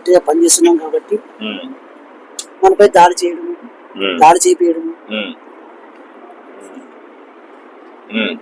పార్టీగా పనిచేస్తున్నాం కాబట్టి ఉమ్, మనపై దాడి చేయడం ఉమ్, దాడి చేపించడం ఉమ్, ఉమ్,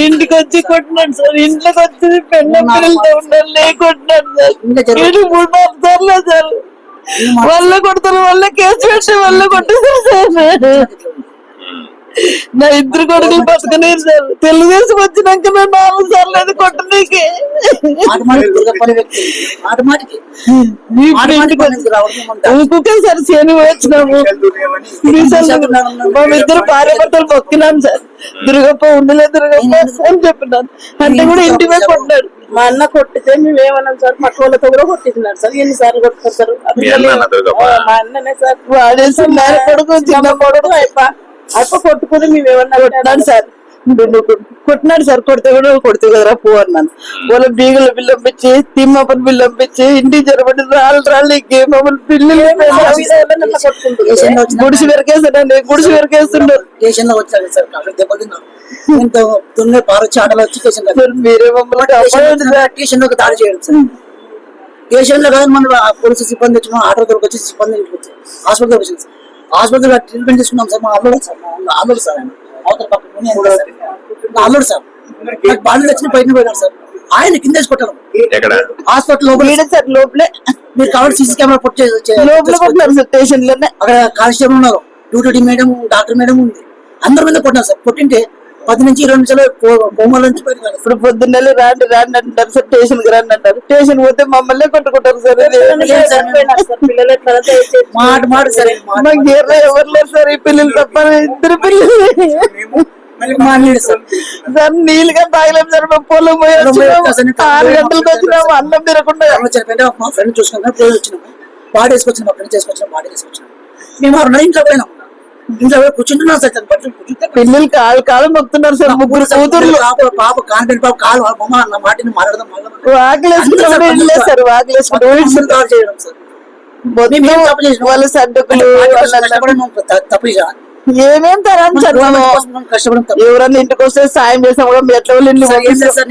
ఇంటికి వచ్చి కొట్టినాడు సార్. ఇంట్లోకి వచ్చి పిల్లలతో ఉండాలి కొట్టినాడు సార్. వీడు మూడు నాలుగు సార్లు సార్ వల్ల కొడతారు వల్ల కేసు పెట్టి వల్ల కొట్టేసారు సార్. నా ఇద్దరు కొడుకులు బతకలేరు సార్. తెలుగుదేశం వచ్చినాక నా నాలుగు సార్లు అది ఏమంటారు? ఇంకొకే సార్ శని వచ్చినాము. మీసాలు మా ఇద్దరు భార్య భర్తలు మొక్కినాం సార్ దుర్గప్ప ఉండలే దుర్గప్ప అని చెప్పినాను. అంటే కూడా ఇంటి మీద కొట్టినాడు మా అన్న కొట్టితే మేము ఏమన్నాం సార్? పక్క వాళ్ళతో కూడా కొట్టించినారు సార్. ఎన్నిసార్లు కొట్టుకుంటారు మీ అన్ననే సార్. వాడేసి మేర కొడుకు చిన్న కొడుకు అయిపో అయిపో కొట్టుకుని మేము ఏమన్నా కొట్టినాడు సార్. కొట్టినాడు సార్ కొడితే కూడా కొడితే కదరా పో అన్నాను. వాళ్ళ బీగుల బిల్లు పంపించి తిమ్మప్పని బిల్లు పంపించి ఇంటికి జరబడి రాళ్ళు రాళ్ళు మమ్మల్ని పిల్లలు గుడిసి వెరకేస్తాడండి గుడిసి వెరకేస్తుండ్రు స్టేషన్లో వచ్చాడు సార్ అక్కడ దెబ్బతిన్నాం. ఇంత దున్నే పారొచ్చి ఆటలో వచ్చి స్టేషన్లో సార్ మీరే మమ్మల్ని కాపాడండి సార్. స్టేషన్లోకి దాడి చేయడం సార్. స్టేషన్లో కదా మన పోలీసు సిబ్బంది వచ్చి ఆటో దగ్గరకు వచ్చి సిబ్బంది హాస్పిటల్ వచ్చింది సార్. హాస్పిటల్ ట్రీట్మెంట్ తీసుకున్నాం సార్. మా అల్లుడు సార్ మా అల్లుడు సార్ ఆయన. అవతల పక్కన. నా అల్లుడు సార్. నాకు బాడీలు వచ్చి బయటకు పోయినాడు సార్. ఆయన కింద ఎక్కడ? హాస్పిటల్ లోపల. వీడే సార్ లోపలే. మీరు కావాలి సీసీ కెమెరా పుట్ చేసి లోపల కొట్టినారు సార్ స్టేషన్లోనే అక్కడ కానిస్టేబుల్ ఉన్నారు. డ్యూటీ మేడం డాక్టర్ మేడం ఉంది. అందరి మీద కొట్టినారు సార్. కొట్టింటే పది నుంచి ఇరవై నిమిషాలు కోమల నుంచి. ఇప్పుడు పొద్దున్నే రాండి రాండి అంటారు సార్ స్టేషన్కి రండి అంటారు స్టేషన్ పోతే మమ్మల్ని కొట్టుకుంటారు సార్. మాట మాట సరే మాకు ఎవరు ఎవరు లేరు సార్. ఈ పిల్లలు తప్ప ఇద్దరు పిల్లలు సార్ సార్ నీళ్ళుగా తాగలేము సార్. మేము పొలం. ఆరు గంటలకు వచ్చినాము. అన్నం తినకుండా. మా ఫ్రెండ్ చూసుకున్నా. రోజు వచ్చినాము బాడీ వేసుకొచ్చినాం అక్కడ చేసుకొచ్చినాం బాడీ వేసుకొచ్చినాం. మేము ఇంట్లో పోయినాం. ఇంట్లో పోయి కూర్చుంటున్నాం సార్? కూర్చుంటే పిల్లలు కాలు కాలు మొక్కుతున్నారు సార్ ముగ్గురు కూతుర్లు. పాప కాన్ఫిడెంట్ పాప కాలు బొమ్మ అన్న మాటని మాట్లాడదాం సార్. వాకిలేసుకుంటే అందరూ దాడి చేయడం సార్? వాళ్ళ సర్దుకులు తప్పు ఏమేం తరం ఎవరన్నా ఇంటికి వస్తే సాయం చేసినా కూడా ఎట్లా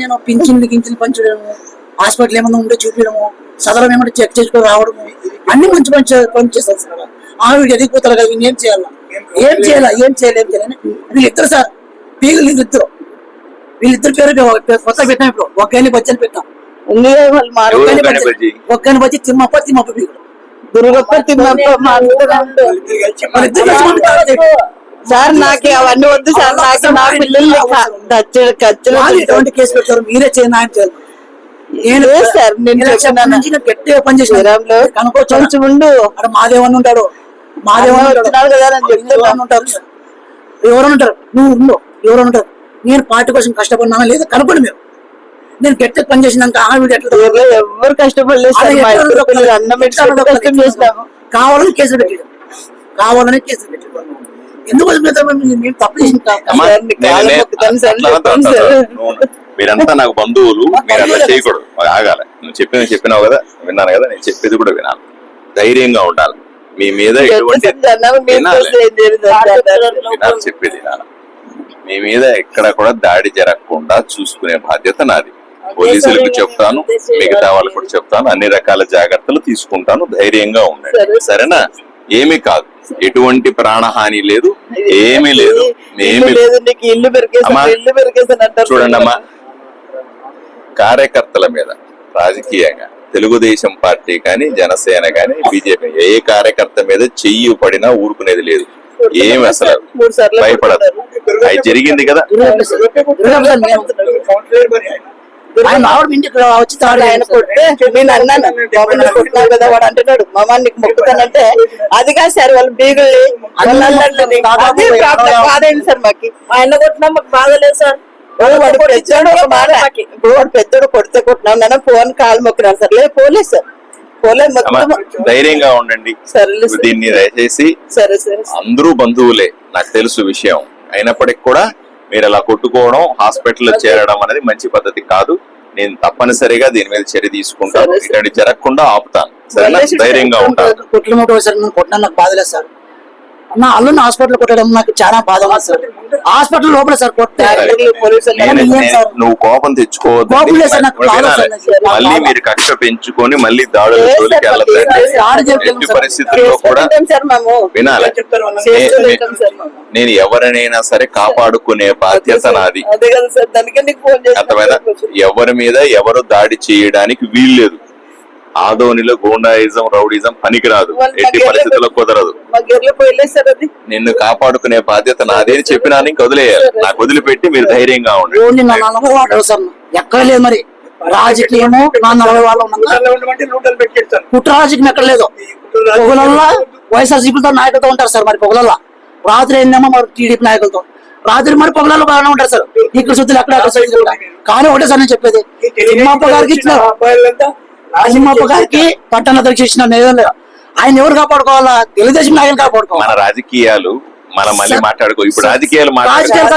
నేను పింఛన్లు గింఛన్లు పంచడము హాస్పిటల్ ఏమన్నా ఉంటే చూపించడము సదరం ఏమన్నా చెక్ చేసుకుని రావడము అన్ని మంచి మంచి పని చేస్తాను సార్. ఆవిడ ఎదిగిపోతారు కదా ఏం చేయాలా? ఏం చేయాలా? ఏం చేయాలి? ఏం చేయాలని వీళ్ళిద్దరు సార్ పీగులు వీళ్ళిద్దరు. వీళ్ళిద్దరు పేరు కొత్త పెట్టాం ఇప్పుడు. ఒక్కని బజ్జని పెట్టాం. ఒక్కని బజ్జి? తిమ్మప్ప తిమ్మప్ప పీగులు దుర్గప్ప తిమ్మప్ప. సార్ నాకు అవన్నీ వద్దు సార్. నాకు నా పిల్లలు ఖర్చులు ఖర్చులు ఎటువంటి కేసు పెట్టారు? మీరే చేయండి ఆయన చేయాలి. నేను సార్, నేను గట్టిగా పని చేసిన కనుకోవచ్చు ఉండు. అక్కడ మాదేవన్ ఉంటాడు? మాదేవన్ అన్న ఉంటాడు వచ్చినాడు కదా నేను చెప్తున్నా. ఎవరన్నా ఉంటారు. ఎవరైనా ఉంటారు. నువ్వు ఉండు. ఎవరైనా ఉంటారు. నేను పార్టీ కోసం కష్టపడినా లేదా కనుకోండి మీరు. నేను గట్టిగా పని చేసినాక ఆ వీడు ఎట్లా ఊర్లో ఎవరు కష్టపడలేదు కావాలని కేసులు పెట్టాడు కావాలని కేసులు పెట్టాడు మేము మీరంతా నాకు బంధువులు. మీరు అట్లా చేయకూడదు. ఆగాలి. నువ్వు చెప్పిన చెప్పినావు కదా విన్నాను కదా నేను చెప్పేది కూడా వినాలి. ధైర్యంగా ఉండాలి. మీ మీద ఎటువంటి చెప్పేది వినాలి. మీ మీద ఎక్కడ కూడా దాడి జరగకుండా చూసుకునే బాధ్యత నాది. పోలీసులకు చెప్తాను మిగతా వాళ్ళకు కూడా చెప్తాను అన్ని రకాల జాగ్రత్తలు తీసుకుంటాను ధైర్యంగా ఉండండి. సరేనా? ఏమీ కాదు. ఎటువంటి ప్రాణహాని లేదు ఏమీ లేదు. చూడండి అమ్మా కార్యకర్తల మీద రాజకీయంగా తెలుగుదేశం పార్టీ కానీ జనసేన కానీ బీజేపీ ఏ కార్యకర్త మీద చెయ్యి పడినా ఊరుకునేది లేదు. ఏమి అసలు భయపడదు. అది జరిగింది కదా. ఆయన ఆవిడ ఇంటికి వచ్చి తాడు ఆయన నేను అన్నాను కొట్టినావు కదా వాడు అంటున్నాడు. మామ నీకు మొక్కుతానంటే అది కాదు సార్ వాళ్ళు బీగుల్ని ప్రాబ్లం సార్ మాకి. ఆయన కొట్టినా మాకు బాధలేదు సార్. వాడు పెద్దోడు ఒక మాట ఇప్పుడు వాడు పెద్దోడు కొడితే కొట్టినాం నాన్న ఫోన్ కాలు మొక్కినాను సార్ లేదు పోలేదు సార్ మొత్తం ధైర్యంగా ఉండండి సరేలే సార్. దీన్ని దయచేసి సరే సరే అందరూ బంధువులే నాకు తెలుసు విషయం అయినప్పటికీ కూడా మీరు అలా కొట్టుకోవడం హాస్పిటల్లో చేరడం అనేది మంచి పద్ధతి కాదు నేను తప్పనిసరిగా దీని మీద చర్య తీసుకుంటాను. ఇటువంటి జరగకుండా ఆపుతాను సరేనా సరే, ధైర్యంగా ఉంటాను కుట్ల సార్ కొట్టినా నాకు బాధ లేదు సార్ నా అల్లుని హాస్పిటల్ కొట్టడం నాకు చాలా బాధ సార్ హాస్పిటల్ లోపల సార్ సార్? నువ్వు కోపం తెచ్చుకోవద్దు. మళ్ళీ. మీరు కక్ష పెంచుకొని మళ్ళీ దాడుల జోలికి వెళ్ళదండి. పరిస్థితుల్లో కూడా వినాలి. నేను ఎవరినైనా సరే కాపాడుకునే బాధ్యత నాది. ఎవరి మీద ఎవరు దాడి చేయడానికి వీల్లేదు. ఆదోనిలో గూండాయిజం రౌడిజం పనికిరాదు. ఎట్టి పరిస్థితుల్లో కుదరదు. నిన్ను కాపాడుకునే బాధ్యత నాదే అని చెప్పినా ఇంక వదిలేయాలి. నాకు వదిలిపెట్టి మీరు ధైర్యంగా ఉండండి. ఎక్కడ లేదు మరి. రాజకీయము నా నలభై వాళ్ళు కుట్ర రాజకీయం ఎక్కడ లేదు. పొగలల్లా వైఎస్ఆర్సీపీతో నాయకులతో ఉంటారు సార్ మరి పొగలల్లా. రాత్రి ఏందేమో మరి టీడీపీ నాయకులతో. రాత్రి మరి పొగలలో బాగానే ఉంటారు సార్. ఇక్కడ సుత్తులు అక్కడ. కానీ ఒకటే సార్? నేను చెప్పేది. తిమ్మప్ప గారికి ఇచ్చినారు తిమ్మప్ప గారికి పట్టణ అధ్యక్ష ఇచ్చిన. ఆయన ఎవరు కాపాడుకోవాలా? తెలుగుదేశం నాయకులు కాపాడుకోవాలి. మన రాజకీయాలు మనం మళ్ళీ మాట్లాడుకో. ఇప్పుడు రాజకీయాలు రాజకీయాలు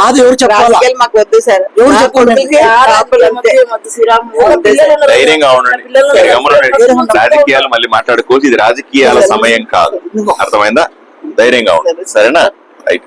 బాధ ఎవరు చెప్పాలా? ధైర్యంగా ఉండండి. మళ్ళీ మాట్లాడుకోవచ్చు ఇది రాజకీయాల సమయం కాదు. అర్థమైందా? ధైర్యంగా ఉండండి. సరేనా? రైట్.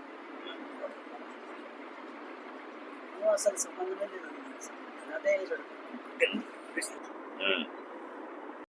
అసలు సంబంధమే లేదు అదే ఉమ్.